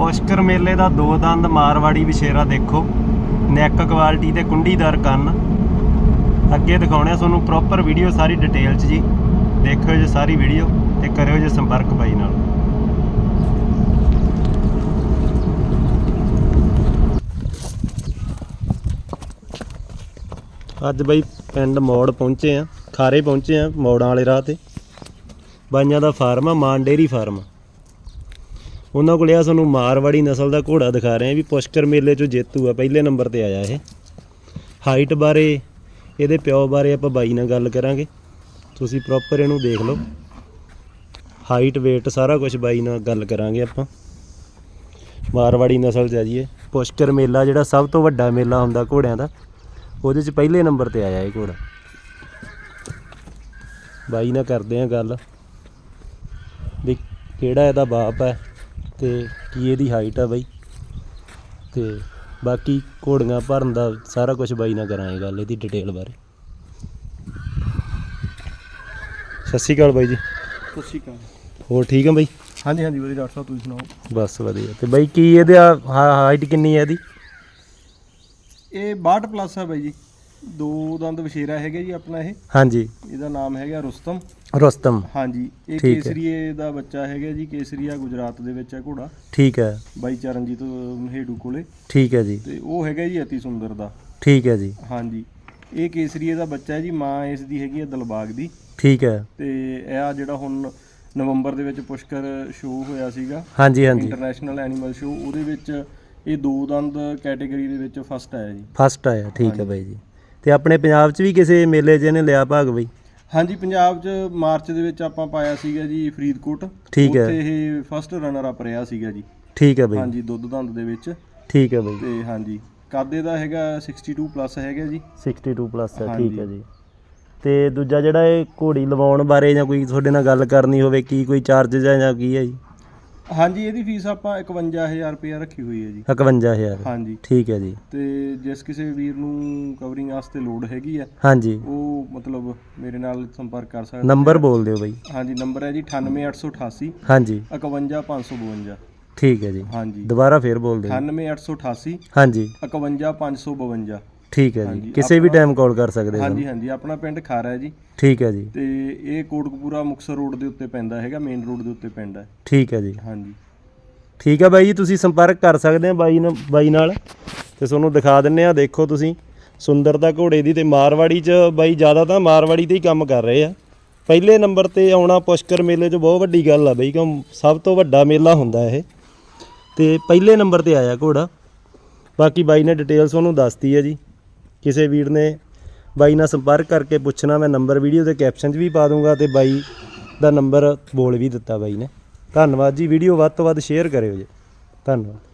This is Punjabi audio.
ਪੁਸ਼ਕਰ ਮੇਲੇ ਦਾ ਦੋ ਦੰਦ ਮਾਰਵਾੜੀ ਵਿਸ਼ੇਰਾ ਦੇਖੋ। ਨੈਕ ਕੁਆਲਿਟੀ ਤੇ ਕੁੰਡੀਦਾਰ ਕੰਨ। ਅੱਗੇ ਦਿਖਾਉਣੇ ਆ ਤੁਹਾਨੂੰ ਪ੍ਰੋਪਰ ਵੀਡੀਓ ਸਾਰੀ ਡਿਟੇਲ 'ਚ ਜੀ। ਦੇਖਿਓ ਜੀ ਸਾਰੀ ਵੀਡੀਓ ਤੇ ਕਰਿਓ ਜੀ ਸੰਪਰਕ ਬਾਈ ਨਾਲ। ਅੱਜ ਬਾਈ ਪਿੰਡ ਮੋੜ ਪਹੁੰਚੇ ਆ, ਖਾਰੇ ਪਹੁੰਚੇ ਆ ਮੋੜਾਂ ਵਾਲੇ ਰਾਹ ਤੇ। ਬਾਈਆਂ ਦਾ ਫਾਰਮ ਆ, ਮਾਨ ਡੇਰੀ ਫਾਰਮ ਉਹਨਾਂ ਕੋਲੇ ਆ ਤੁਹਾਨੂੰ ਮਾਰਵਾੜੀ ਨਸਲ ਦਾ ਘੋੜਾ ਦਿਖਾ ਰਹੇ ਆ ਵੀ ਪੁਸ਼ਕਰ ਮੇਲੇ ਚੋਂ ਜੇਤੂ ਆ, ਪਹਿਲੇ ਨੰਬਰ ਤੇ ਆਇਆ ਇਹ। ਹਾਈਟ ਬਾਰੇ, ਇਹਦੇ ਪਿਓ ਬਾਰੇ ਆਪਾਂ ਬਾਈ ਨਾਲ ਗੱਲ ਕਰਾਂਗੇ। ਤੁਸੀਂ ਪ੍ਰੋਪਰ ਇਹਨੂੰ ਦੇਖ ਲਓ। ਹਾਈਟ, weight ਸਾਰਾ ਕੁਝ ਬਾਈ ਨਾਲ ਗੱਲ ਕਰਾਂਗੇ ਆਪਾਂ। ਮਾਰਵਾੜੀ ਨਸਲ ਚ ਆ ਜੀ ਇਹ। ਪੁਸ਼ਕਰ ਮੇਲਾ ਜਿਹੜਾ ਸਭ ਤੋਂ ਵੱਡਾ ਮੇਲਾ ਹੁੰਦਾ ਘੋੜਿਆਂ ਦਾ, ਉਹਦੇ ਚ ਪਹਿਲੇ ਨੰਬਰ ਤੇ ਆਇਆ ਇਹ ਘੋੜਾ। ਬਾਈ ਨਾਲ ਕਰਦੇ ਆ ਗੱਲ। ਵੀ ਕਿਹੜਾ ਇਹਦਾ ਬਾਪ ਹੈ? ਤੇ ਕੀ ਇਹਦੀ ਹਾਈਟ ਆ ਬਾਈ? ਤੇ ਬਾਕੀ ਘੋੜੀਆਂ ਭਰਨ ਦਾ ਸਾਰਾ ਕੁਝ ਬਾਈ ਨਾਲ ਕਰਾਂਗੇ ਗੱਲ ਇਹਦੀ ਡਿਟੇਲ ਬਾਰੇ। ਸਤਿ ਸ਼੍ਰੀ ਅਕਾਲ ਬਾਈ ਜੀ। ਸਤਿ ਸ਼੍ਰੀ ਅਕਾਲ। ਹੋਰ ਠੀਕ ਆ ਬਾਈ? ਹਾਂਜੀ ਹਾਂਜੀ ਵਧੀਆ ਡਾਕਟਰ ਸਾਹਿਬ ਤੁਸੀਂ ਸੁਣਾਓ? ਬਸ ਵਧੀਆ। ਤੇ ਬਾਈ ਕੀ ਇਹਦੇ ਹਾਈਟ ਕਿੰਨੀ ਹੈ ਇਹਦੀ? ਇਹ 62 ਪਲੱਸ ਹੈ ਬਾਈ ਜੀ। ਦੋ ਦੰਦ ਵਸ਼ੇਰਾ ਹੈਗਾ ਜੀ ਆਪਣਾ ਇਹ। ਹਾਂਜੀ। ਇਹਦਾ ਨਾਮ ਹੈਗਾ ਰੁਸਤਮ। ਰੁਸਤਮ। ਹਾਂਜੀ ਇਹ ਠੀਕ ਹੈ। ਕੇਸਰੀਏ ਦਾ ਬੱਚਾ ਹੈਗਾ ਜੀ ਕੇਸਰੀਆ ਗੁਜਰਾਤ ਦੇ ਵਿੱਚ ਹੈ ਘੋੜਾ। ਠੀਕ ਹੈ। ਬਾਈ ਚਰਨਜੀਤ ਮਹੇੜੂ ਕੋਲੇ। ਠੀਕ ਹੈ ਜੀ। ਤੇ ਉਹ ਹੈਗਾ ਜੀ ਅਤੀ ਸੁੰਦਰ ਦਾ। ਠੀਕ ਹੈ ਜੀ। ਹਾਂਜੀ ਇਹ ਕੇਸਰੀਏ ਦਾ ਬੱਚਾ ਹੈ ਜੀ ਮਾਂ ਇਸ ਦੀ ਹੈਗੀ ਹੈ ਦਲਬਾਗ ਦੀ। ਠੀਕ ਹੈ। ਤੇ ਇਹ ਆ ਜਿਹੜਾ ਹੁਣ ਨਵੰਬਰ ਦੇ ਵਿੱਚ ਪੁਸ਼ਕਰ ਸ਼ੋਅ ਹੋਇਆ ਸੀਗਾ। ਹਾਂਜੀ ਹਾਂਜੀ। ਇੰਟਰਨੈਸ਼ਨਲ ਐਨੀਮਲ ਸ਼ੋਅ ਉਹਦੇ ਵਿੱਚ ਇਹ ਦੋ ਦੰਦ ਕੈਟਾਗਰੀ ਦੇ ਵਿੱਚ ਫਸਟ ਆਇਆ ਜੀ। ਫਸਟ ਆਇਆ ਠੀਕ ਹੈ ਬਾਈ ਜੀ। ਤੇ ਆਪਣੇ ਪੰਜਾਬ 'ਚ ਵੀ ਕਿਸੇ ਮੇਲੇ 'ਚ ਇਹਨੇ ਲਿਆ ਭਾਗ ਬਈ? ਹਾਂਜੀ ਪੰਜਾਬ 'ਚ ਮਾਰਚ ਦੇ ਵਿੱਚ ਆਪਾਂ ਪਾਇਆ ਸੀਗਾ ਜੀ ਫਰੀਦਕੋਟ। ਠੀਕ ਹੈ। ਉੱਥੇ ਇਹ ਫਸਟ ਰਨਰ ਅਪ ਰਿਹਾ ਸੀਗਾ ਜੀ। ਠੀਕ ਹੈ ਬਾਈ। ਹਾਂਜੀ ਦੁੱਧ ਦੰਦ ਦੇ ਵਿੱਚ। ਠੀਕ ਹੈ ਬਾਈ। ਤੇ ਹਾਂਜੀ ਕਾਦੇ ਦਾ ਹੈਗਾ 62 ਪਲੱਸ ਹੈਗਾ ਜੀ। 62 ਪਲੱਸ ਹੈ ਹਾਂਜੀ। ਠੀਕ ਹੈ ਜੀ। ਤੇ ਦੂਜਾ ਜਿਹੜਾ ਇਹ ਘੋੜੀ ਲਵਾਉਣ ਬਾਰੇ ਜਾਂ ਕੋਈ ਤੁਹਾਡੇ ਨਾਲ ਗੱਲ ਕਰਨੀ ਹੋਵੇ ਕੀ ਕੋਈ ਚਾਰजेस ਹੈ ਜਾਂ ਕੀ ਹੈ ਜੀ? ਹਾਂਜੀ ਇਹਦੀ ਫੀਸ ਆਪਾਂ 51000 ਰੁਪਏ ਰੱਖੀ ਹੋਈ ਹੈ ਜੀ। 51000 ਹਾਂਜੀ। ਠੀਕ ਹੈ ਜੀ। ਤੇ ਜਿਸ ਕਿਸੇ ਵੀਰ ਨੂੰ ਕਵਰਿੰਗ ਵਾਸਤੇ ਲੋਡ ਹੈਗੀ ਆ ਹਾਂਜੀ। ਉਹ ਮਤਲਬ ਮੇਰੇ ਨਾਲ ਸੰਪਰਕ ਕਰ ਸਕਦਾ ਨੰਬਰ ਬੋਲ ਦਿਓ ਬਾਈ। ਹਾਂਜੀ ਨੰਬਰ ਹੈ ਜੀ 98888 ਹਾਂਜੀ। 51552 ਠੀਕ ਹੈ ਜੀ। ਹਾਂਜੀ। ਦੁਬਾਰਾ ਫੇਰ ਬੋਲ ਦਿਓ। 98888 ਹਾਂਜੀ। 51552 ਠੀਕ ਹੈ ਜੀ। ਹਾਂਜੀ, ਕਿਸੇ ਵੀ ਆਪਣਾ- ਟਾਈਮ ਕਾਲ ਕਰ ਸਕਦੇ ਹੋ ਹਾਂਜੀ ਹਾਂਜੀ ਆਪਣਾ ਪਿੰਡ ਖਾਰਾ ਹੈ ਜੀ। ਠੀਕ ਹੈ ਜੀ। ਤੇ ਇਹ ਕੋਟਕਪੂਰਾ ਮੁਕਸਰ ਰੋਡ ਦੇ ਉੱਤੇ ਪੈਂਦਾ ਹੈਗਾ ਮੇਨ ਰੋਡ ਦੇ ਉੱਤੇ ਪਿੰਡ ਹੈ। ਠੀਕ ਹੈ ਜੀ। ਹਾਂਜੀ। ਠੀਕ ਹੈ ਬਾਈ ਜੀ ਤੁਸੀਂ ਸੰਪਰਕ ਕਰ ਸਕਦੇ ਆ ਬਾਈ ਨਾਲ ਬਾਈ ਨਾਲ। ਤੇ ਤੁਹਾਨੂੰ ਦਿਖਾ ਦਿੰਨੇ ਆ ਦੇਖੋ ਤੁਸੀਂ। ਸੁੰਦਰਤਾ ਘੋੜੇ ਦੀ ਤੇ ਮਾਰਵਾੜੀ 'ਚ ਬਾਈ ਜ਼ਿਆਦਾ ਤਾਂ ਮਾਰਵਾੜੀ ਤੇ ਹੀ ਕੰਮ ਕਰ ਰਹੇ ਆ। ਪਹਿਲੇ ਨੰਬਰ ਤੇ ਆਉਣਾ ਪੁਸ਼ਕਰ ਮੇਲੇ 'ਚ ਬਹੁਤ ਵੱਡੀ ਗੱਲ ਆ ਬਈ ਕਿਉਂ ਸਭ ਤੋਂ ਵੱਡਾ ਮੇਲਾ ਹੁੰਦਾ ਇਹ। ਤੇ ਪਹਿਲੇ ਨੰਬਰ ਤੇ ਆਇਆ ਘੋੜਾ। ਬਾਕੀ ਬਾਈ ਨੇ ਡਿਟੇਲਸ ਉਹਨੂੰ ਦੱਸਤੀ ਹੈ ਜੀ। ਕਿਸੇ ਵੀਰ ਨੇ ਬਾਈ ਨਾਲ ਸੰਪਰਕ ਕਰਕੇ ਪੁੱਛਣਾ, ਮੈਂ ਨੰਬਰ ਵੀਡੀਓ ਦੇ ਕੈਪਸ਼ਨ 'ਚ ਵੀ ਪਾ ਦੂੰਗਾ ਤੇ ਬਾਈ ਦਾ ਨੰਬਰ ਬੋਲ ਵੀ ਦਿੱਤਾ ਬਾਈ ਨੇ। ਧੰਨਵਾਦ ਜੀ, ਵੀਡੀਓ ਵੱਧ ਤੋਂ ਵੱਧ ਸ਼ੇਅਰ ਕਰਿਓ ਜੀ। ਧੰਨਵਾਦ।